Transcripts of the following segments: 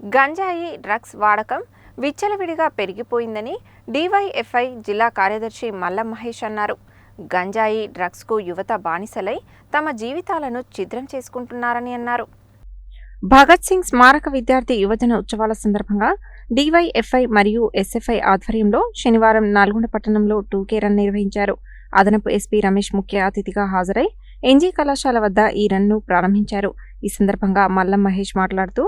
గంజాయి డ్రగ్స్ వాడకం విచ్చలవిడిగా పెరిగిపోయిందని డివైఎఫ్ఐ జిల్లా కార్యదర్శి మల్ల మహేష్ అన్నారు. గంజాయి డ్రగ్స్కు యువత బానిసలై తమ జీవితాలను ఛిద్రం చేసుకుంటున్నారని అన్నారు. భగత్ సింగ్ స్మారక విద్యార్థి యువజన ఉత్సవాల సందర్భంగా డివైఎఫ్ఐ మరియు ఎస్ఎఫ్ఐ ఆధ్వర్యంలో శనివారం నల్గొండ పట్టణంలో టూకే రన్ నిర్వహించారు. అదనపు ఎస్పీ రమేష్ ముఖ్య అతిథిగా హాజరై ఎన్జీ కళాశాల వద్ద ఈ రన్ను ప్రారంభించారు. ఈ సందర్భంగా మల్లం మహేష్ మాట్లాడుతూ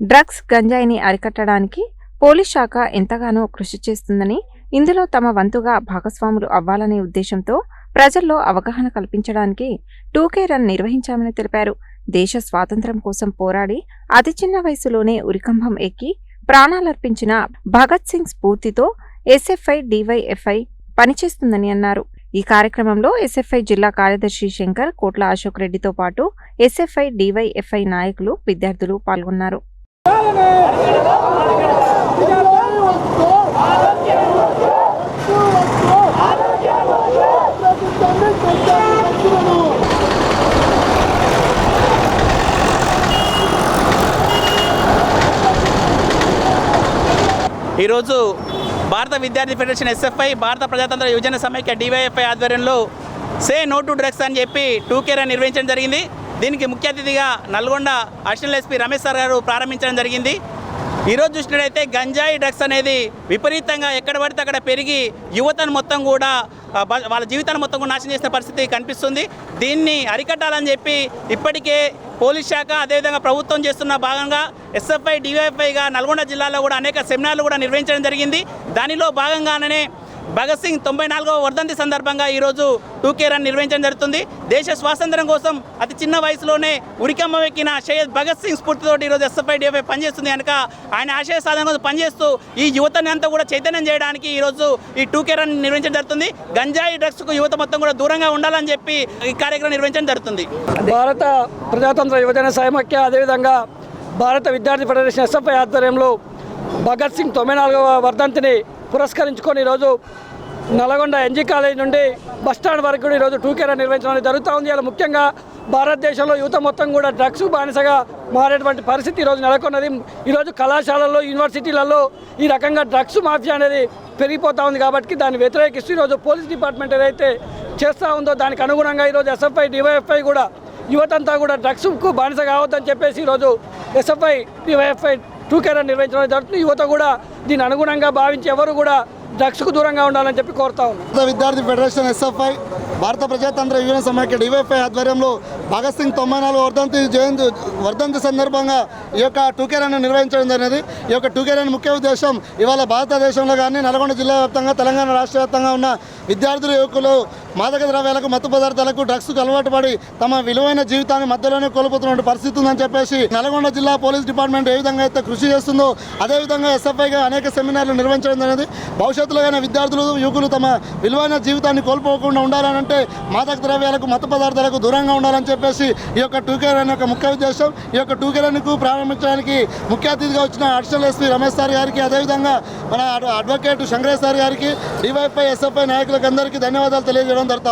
డ్రగ్స్ గంజాయిని అరికట్టడానికి పోలీస్ శాఖ ఎంతగానో కృషి చేస్తుందని ఇందులో తమ వంతుగా భాగస్వాములు అవ్వాలనే ఉద్దేశంతో ప్రజల్లో అవగాహన కల్పించడానికి టూకే రన్ నిర్వహించామని తెలిపారు. దేశ స్వాతంత్ర్యం కోసం పోరాడి అతి చిన్న వయసులోనే ఉరికంభం ఎక్కి ప్రాణాలర్పించిన భగత్ సింగ్ స్ఫూర్తితో ఎస్ఎఫ్ఐ డివైఎఫ్ఐ పనిచేస్తుందని అన్నారు. ఈ కార్యక్రమంలో ఎస్ఎఫ్ఐ జిల్లా కార్యదర్శి శంకర్ కోట్ల అశోక్ రెడ్డితో పాటు ఎస్ఎఫ్ఐ డివైఎఫ్ఐ నాయకులు విద్యార్థులు పాల్గొన్నారు. ఈరోజు భారత విద్యార్థి ఫెడరేషన్ ఎస్ఎఫ్ఐ భారత ప్రజాతంత్ర యువజన సమైక్య డివైఎఫ్ఐ ఆధ్వర్యంలో సే నో టు డ్రగ్స్ అని చెప్పి టూకేర్ అని నిర్వహించడం జరిగింది. దీనికి ముఖ్య అతిథిగా Nalgonda additional SP Ramesh sir గారు ప్రారంభించడం జరిగింది. ఈరోజు చూసినట్టయితే గంజాయి డ్రగ్స్ అనేది విపరీతంగా ఎక్కడ పడితే అక్కడ పెరిగి యువతను మొత్తం కూడా వాళ్ళ జీవితాన్ని మొత్తం కూడా నాశనం చేసిన పరిస్థితి కనిపిస్తుంది. దీన్ని అరికట్టాలని చెప్పి ఇప్పటికే పోలీస్ శాఖ అదేవిధంగా ప్రభుత్వం చేస్తున్న భాగంగా ఎస్ఎఫ్ఐ డివైఎఫ్ఐగా నల్గొండ జిల్లాలో కూడా అనేక సెమినార్లు కూడా నిర్వహించడం జరిగింది. దానిలో భాగంగానే భగత్ సింగ్ తొంభై నాలుగవ వర్ధంతి సందర్భంగా ఈరోజు టూకే రన్ నిర్వహించడం జరుగుతుంది. దేశ స్వాతంత్ర్యం కోసం అతి చిన్న వయసులోనే ఉరికమ్మ ఎక్కిన షయ్యద్ భగత్ సింగ్ స్ఫూర్తితో ఈరోజు ఎస్ఎఫ్ఐ డిఎఫ్ఐ పనిచేస్తుంది. కనుక ఆయన ఆశయ సాధన కోసం పనిచేస్తూ ఈ యువతని అంతా కూడా చైతన్యం చేయడానికి ఈరోజు ఈ టూకే రన్ నిర్వహించడం జరుగుతుంది. గంజాయి డ్రగ్స్కు యువత మొత్తం కూడా దూరంగా ఉండాలని చెప్పి ఈ కార్యక్రమం నిర్వహించడం జరుగుతుంది. భారత ప్రజాతంత్ర యువజన సైమక్య అదేవిధంగా భారత విద్యార్థి ఫెడరేషన్ ఎస్ఎఫ్ఐ ఆధ్వర్యంలో భగత్ సింగ్ తొంభై నాలుగవ వర్ధంతిని పురస్కరించుకొని ఈరోజు నల్గొండ ఎన్జీ కాలేజ్ నుండి బస్టాండ్ వరకు కూడా ఈరోజు టూకేరా నిర్వహించడం జరుగుతూ ఉంది. అలా ముఖ్యంగా భారతదేశంలో యువత మొత్తం కూడా డ్రగ్స్ బానిసగా మారేటువంటి పరిస్థితి ఈరోజు నెలకొన్నది. ఈరోజు కళాశాలల్లో యూనివర్సిటీలలో ఈ రకంగా డ్రగ్స్ మాఫియా అనేది పెరిగిపోతూ ఉంది కాబట్టి దాన్ని వ్యతిరేకిస్తూ ఈరోజు పోలీస్ డిపార్ట్మెంట్ ఏదైతే చేస్తూ ఉందో దానికి అనుగుణంగా ఈరోజు ఎస్ఎఫ్ఐ డివైఎఫ్ఐ కూడా యువతంతా కూడా డ్రగ్స్కు బానిస కావద్దని చెప్పేసి ఈరోజు ఎస్ఎఫ్ఐ డివైఎఫ్ఐ టూ నిర్వహించడం జరుగుతుంది. యువత కూడా దీని అనుగుణంగా భావించి ఎవరు కూడా డ్రగ్స్కు దూరంగా ఉండాలని చెప్పి కోరుతా ఉన్నాం విద్యార్థి ఫెడరేషన్ ఎస్ఎఫ్ఐ భారత ప్రజాతంత్ర యువన సమాఖ్య డివైఎఫ్ఐ ఆధ్వర్యంలో భగత్ సింగ్ తొంభై నాలుగు వర్ధంతి జయంతి వర్ధంతి సందర్భంగా ఈ యొక్క టూకేరాన్ని నిర్వహించడం జరిగింది ఈ యొక్క టూకేరాన్ని ముఖ్య ఉద్దేశం ఇవాళ భారతదేశంలో కానీ నల్గొండ జిల్లా వ్యాప్తంగా తెలంగాణ రాష్ట్ర వ్యాప్తంగా ఉన్న విద్యార్థులు యువకులు మాదక ద్రవ్యాలకు మత్తు పదార్థాలకు డ్రగ్స్కు అలవాటు పడి తమ విలువైన జీవితాన్ని మధ్యలోనే కోల్పోతున్న పరిస్థితి ఉందని చెప్పేసి నల్గొండ జిల్లా పోలీస్ డిపార్ట్మెంట్ ఏ విధంగా అయితే కృషి చేస్తుందో అదేవిధంగా ఎస్ఎఫ్ఐగా అనేక సెమినార్లు నిర్వహించడం జరిగింది. భవిష్యత్తులో కానీ విద్యార్థులు యువకులు తమ విలువైన జీవితాన్ని కోల్పోకుండా ఉండాలని అంటే మాదక ద్రవ్యాలకు మత్తు పదార్థాలకు దూరంగా ఉండాలని చెప్పేసి ఈ యొక్క టూకే రన్ ఒక ముఖ్య ఉద్దేశం. ఈ యొక్క టూకేరానికి ప్రారంభించడానికి ముఖ్య అతిథిగా వచ్చిన అడిషనల్ ఎస్పీ రమేష్ సార్ గారికి అదేవిధంగా మన అడ్వకేట్ శంకరేష్ సార్ గారికి డివైఎఫ్ఐ ఎస్ఎఫ్ఐ నాయకులకు అందరికీ ధన్యవాదాలు తెలియజేయడం జరుగుతా ఉంది.